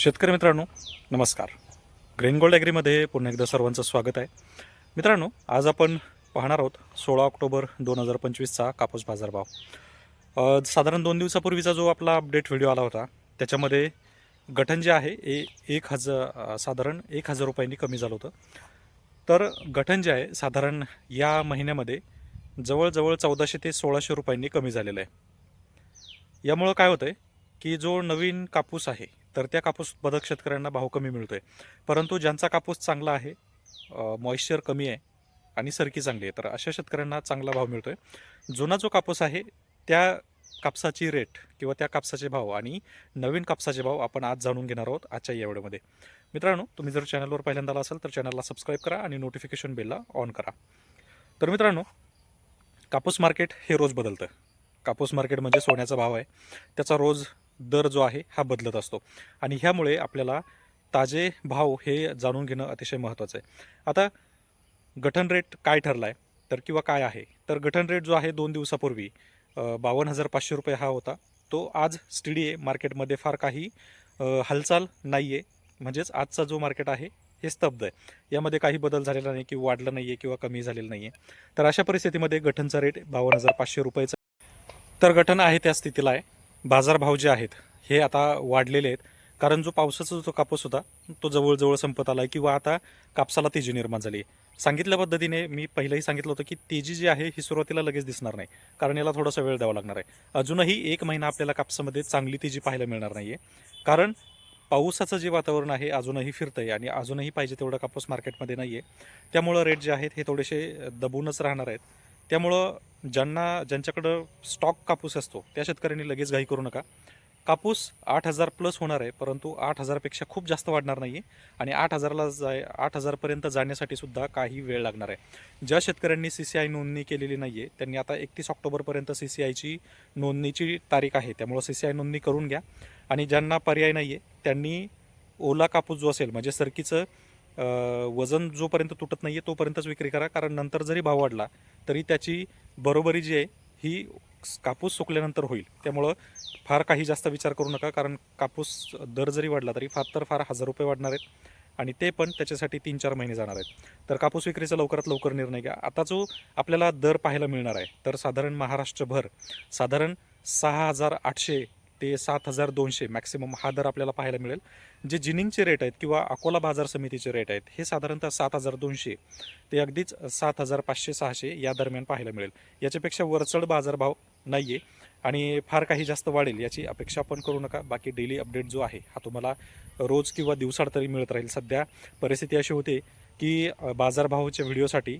शेतकरी मित्रांनो नमस्कार. ग्रीन गोल्ड ॲग्रीमध्ये पुन्हा एकदा सर्वांचं स्वागत आहे. मित्रांनो आज आपण पाहणार आहोत सोळा ऑक्टोबर दोन हजार पंचवीसचा कापूस बाजारभाव. साधारण दोन दिवसापूर्वीचा जो आपला अपडेट व्हिडिओ आला होता त्याच्यामध्ये गठण जे आहे ए एक हजार साधारण एक हजार रुपयांनी कमी झालं होतं. तर गठण जे आहे साधारण या महिन्यामध्ये जवळजवळ चौदाशे ते सोळाशे रुपयांनी कमी झालेलं आहे. यामुळं काय होतं आहे की जो नवीन कापूस आहे तर त्या कापूस बदक शेतकऱ्यांना भाव कमी मिळतो आहे परंतु ज्यांचा कापूस चांगला आहे मॉइश्चर कमी आहे आणि सरकी चांगली आहे तर अशा शेतकऱ्यांना चांगला भाव मिळतो आहे जुना जो कापूस आहे त्या कापसाची रेट किंवा त्या कापसाचे भाव आणि नवीन कापसाचे भाव आपण आज जाणून घेणार आहोत आजच्या या व्हिडिओमध्ये मित्रांनो तुम्ही जर चॅनलवर पहिल्यांदा आला असाल तर चॅनलला सबस्क्राईब करा आणि नोटिफिकेशन बेलला ऑन करा. तर मित्रांनो कापूस मार्केट हे रोज बदलतं. कापूस मार्केट म्हणजे सोन्याचा भाव आहे. त्याचा रोज दर जो आहे हा बदलत असतो. आणि ह्यामुळे आपल्याला ताजे भाव हे जाणून घेणं अतिशय महत्त्वाचं आहे. आता गठन रेट काय ठरला आहे तर किंवा काय आहे? तर गठन रेट जो आहे दोन दिवसापूर्वी बावन्न हजार पाचशे रुपये हा होता. तो आज स्टडी आहे. मार्केटमध्ये फार काही हालचाल नाही आहे म्हणजेच आजचा जो मार्केट आहे हे स्तब्ध आहे. यामध्ये काही बदल झालेला नाही किंवा वाढलं नाही आहे किंवा कमी झालेलं नाही आहे तर अशा परिस्थितीमध्ये गठनचा रेट बावन्न हजार पाचशे रुपयेचा तर गठन आहे त्या स्थितीला आहे. बाजारभाव जे आहेत हे आता वाढलेले आहेत. कारण जो पावसाचा जो कापूस होता तो जवळजवळ संपत आला आहे किंवा आता कापसाला तेजी निर्माण झाली आहे. सांगितल्या पद्धतीने मी पहिलंही सांगितलं होतं की तेजी जी आहे ही सुरुवातीला लगेच दिसणार नाही. कारण याला थोडासा वेळ द्यावा लागणार आहे. अजूनही एक महिना आपल्याला कापसामध्ये चांगली तेजी पाहायला मिळणार नाही आहे कारण पावसाचं जे वातावरण आहे अजूनही फिरतं आहे आणि अजूनही पाहिजे तेवढा कापूस मार्केटमध्ये नाही आहे त्यामुळं रेट जे आहेत हे थोडेसे दबूनच राहणार आहेत. त्यामुळं ज्यांना ज्यांच्याकडं स्टॉक कापूस असतो त्या शेतकऱ्यांनी लगेच घाई करू नका. कापूस आठ हजार प्लस होणार आहे परंतु आठ हजारपेक्षा खूप जास्त वाढणार नाही आहे आणि आठ हजारला जाय आठ हजारपर्यंत जाण्यासाठी सुद्धा काही वेळ लागणार आहे. ज्या शेतकऱ्यांनी सी सी आय नोंदणी केलेली नाही आहे त्यांनी आता एकतीस ऑक्टोबरपर्यंत सी सी आयची नोंदणीची तारीख आहे त्यामुळं सी सी आय नोंदणी करून घ्या. आणि ज्यांना पर्याय नाही आहे त्यांनी ओला कापूस जो असेल म्हणजे सरकीचं वजन जोपर्यंत तुटत नाही आहे तोपर्यंतच विक्री करा. कारण नंतर जरी भाव वाढला तरी त्याची बरोबरी जी आहे ही कापूस सुकल्यानंतर होईल. त्यामुळं फार काही जास्त विचार करू नका. कारण कापूस दर जरी वाढला तरी फार तर फार हजार रुपये वाढणार आहेत. आणि ते पण त्याच्यासाठी तीन चार महिने जाणार आहेत. तर कापूस विक्रीचा लवकरात लवकर निर्णय घ्या. आता जो आपल्याला दर पाहायला मिळणार आहे तर साधारण महाराष्ट्रभर साधारण सहा हजार आठशे ते सात हजार दोनशे मॅक्सिमम हा दर आपल्याला पाहायला मिळेल. जे जिनिंगचे रेट आहेत किंवा अकोला बाजार समितीचे रेट आहेत हे साधारणतः सात हजार दोनशे ते अगदीच सात हजार पाचशे सहाशे या दरम्यान पाहायला मिळेल. याच्यापेक्षा वरचढ बाजारभाव नाही आहे आणि फार काही जास्त वाढेल याची अपेक्षा पण करू नका. बाकी डेली अपडेट जो आहे हा तुम्हाला रोज किंवा दिवसाड तरी मिळत राहील. सध्या परिस्थिती अशी होते की बाजारभावाच्या व्हिडिओसाठी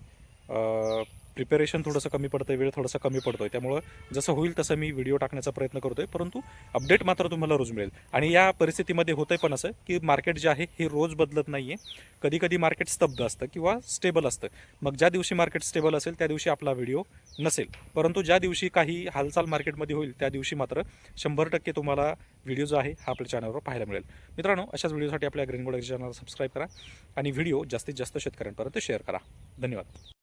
प्रिपेरेशन थोडंसं कमी पडतं वेळ थोडासा कमी पडतोय. त्यामुळं जसं होईल तसं मी व्हिडिओ टाकण्याचा प्रयत्न करतोय. परंतु अपडेट मात्र तुम्हाला रोज मिळेल. आणि या परिस्थितीमध्ये होतंय पण असं की मार्केट जे आहे हे रोज बदलत नाही आहे कधी कधी मार्केट स्तब्ध असतं किंवा स्टेबल असतं. मग ज्या दिवशी मार्केट स्टेबल असेल त्या दिवशी आपला व्हिडिओ नसेल. परंतु ज्या दिवशी काही हालचाल मार्केटमध्ये होईल त्या दिवशी मात्र शंभर टक्के तुम्हाला व्हिडिओ जो आहे हा आपल्या चॅनलवर पाहायला मिळेल. मित्रांनो अशाच व्हिडिओसाठी आपल्या ग्रीन बोर्ड चॅनल सबस्क्राईब करा आणि व्हिडिओ जास्तीत जास्त शेतकऱ्यांपर्यंत शेअर करा. धन्यवाद.